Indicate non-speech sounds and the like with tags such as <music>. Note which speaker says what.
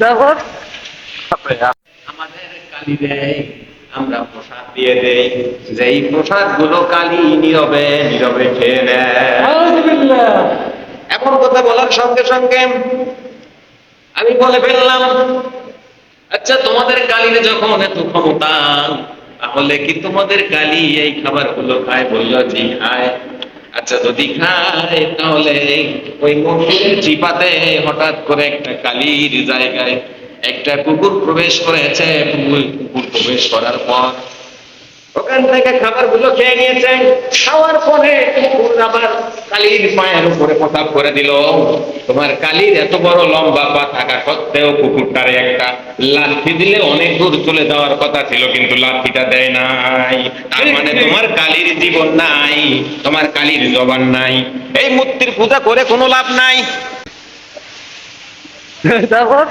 Speaker 1: তারপর?
Speaker 2: আমাদের কালি দেয় আমরা প্রসাদ দিয়ে দেই। যেই প্রসাদগুলো কালি নীরবে নীরবে খেয়ে নেয়। এমন কথা বলার সঙ্গে সঙ্গে আমি বলে ফেললাম আচ্ছা তোমাদের কালির যখন এত ক্ষমতা তাহলে কি তোমাদের কালি এই খাবারগুলো খায় বলল জি খায়। আচ্ছা যদি খায় তাহলে ওই মন্দিরের চিপাতে হঠাৎ করে একটা কালির জায়গায় একটা কুকুর প্রবেশ করেছে, কুকুর প্রবেশ করার পর ওখান থেকে খাবারগুলো খেয়ে নিয়েছে খাওয়ার পরে আবার কালির পায়ের উপরে প্রতাপ করে দিল। তোমার কালির এত বড় লম্বা পা থাকা সত্ত্বেও কুকুরটারে একটা লাঠি দিলে অনেক দূর চলে যাওয়ার কথা ছিল কিন্তু লাঠিটা দেয় নাই। তার মানে তোমার কালির জীবন নাই তোমার কালির জবান নাই। এই মূর্তির পূজা করে কোনো লাভ নাই। <laughs>
Speaker 1: তারপর?